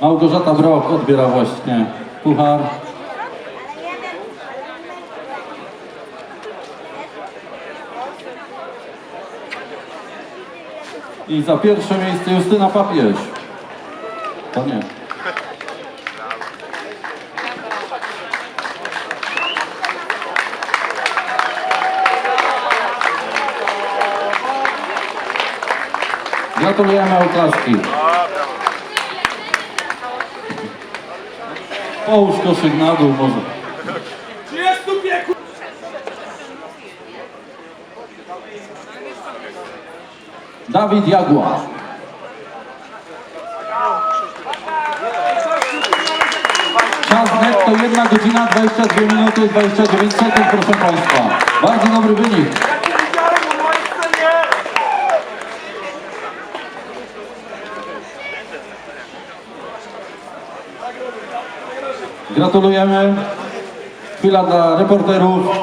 Małgorzata Brok odbiera właśnie puchar. I za pierwsze miejsce Justyna Papież. To nie. Gratulujemy oklaski. Połóż koszyk na dół może. 30 pieku! Dawid Jagła. Czas netto 1 godzina 22 minuty 29 sekund proszę Państwa. Bardzo dobry wynik. Mojej scenie! Gratulujemy. Chwila dla reporterów.